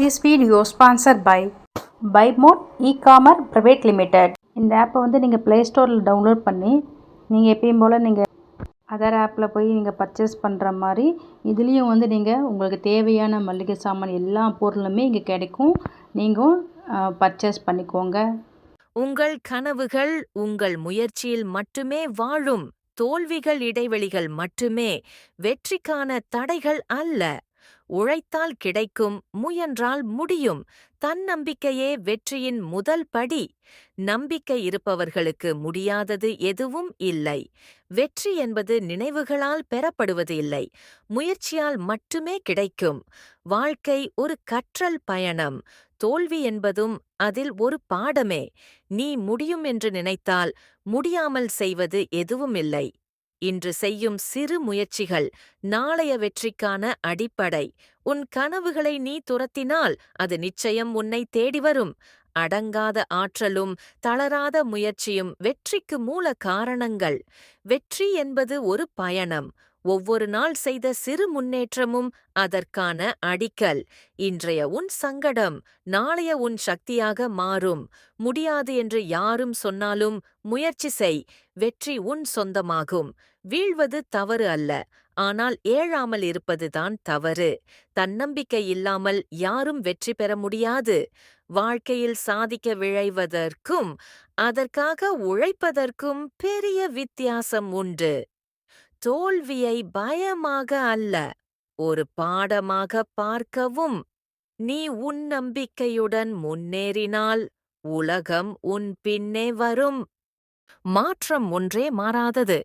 This video sponsor by Buymote e commerce private limited இந்த ஆப்பை வந்து நீங்கள் ப்ளே ஸ்டோரில் டவுன்லோட் பண்ணி நீங்கள் எப்பயும் போல் நீங்கள் அதர் ஆப்பில் போய் நீங்கள் பர்ச்சேஸ் பண்ணுற மாதிரி இதுலேயும் வந்து நீங்கள் உங்களுக்கு தேவையான மளிகை சாமான் எல்லா பொருளுமே இங்கே கிடைக்கும். நீங்கள் பர்ச்சேஸ் பண்ணிக்கோங்க. உங்கள் கனவுகள் உங்கள் முயற்சியில் மட்டுமே வாழும். தோல்விகள் இடைவெளிகள் மட்டுமே. வெற்றிக்கான தடைகள் அல்ல. உழைத்தால் கிடைக்கும் முயன்றால் முடியும். தன்னம்பிக்கையே வெற்றியின் முதல் படி. நம்பிக்கை இருப்பவர்களுக்கு முடியாதது எதுவும் இல்லை. வெற்றி என்பது நினைவுகளால் பெறப்படுவது இல்லை. முயற்சியால் மட்டுமே கிடைக்கும். வாழ்க்கை ஒரு கற்றல் பயணம். தோல்வி என்பதும் அதில் ஒரு பாடமே. நீ முடியும் என்று நினைத்தால் முடியாமல் செய்வது எதுவும் இல்லை. இன்று செய்யும் சிறு முயற்சிகள் நாளைய வெற்றிக்கான அடிப்படை. உன் கனவுகளை நீ துரத்தினால் அது நிச்சயம் உன்னை தேடி வரும். அடங்காத ஆற்றலும் தளராத முயற்சியும் வெற்றிக்கு மூல காரணங்கள். வெற்றி என்பது ஒரு பயணம். ஒவ்வொரு நாள் செய்த சிறு முன்னேற்றமும் அதற்கான அடிக்கல். இன்றைய உன் சங்கடம் நாளைய உன் சக்தியாக மாறும். முடியாது என்று யாரும் சொன்னாலும் முயற்சி செய் வெற்றி உன் சொந்தமாகும். வீழ்வது தவறு அல்ல ஆனால் ஏழாமல் இருப்பதுதான் தவறு. தன்னம்பிக்கை இல்லாமல் யாரும் வெற்றி பெற முடியாது. வாழ்க்கையில் சாதிக்க விழைவதற்கும் அதற்காக உழைப்பதற்கும் பெரிய வித்தியாசம் உண்டு. தோல்வியை பயமாக அல்ல. ஒரு பாடமாக பார்க்கவும் நீ உன் நம்பிக்கையுடன் முன்னேறினால் உலகம் உன் பின்னே வரும். மாற்றம் ஒன்றே மாறாதது.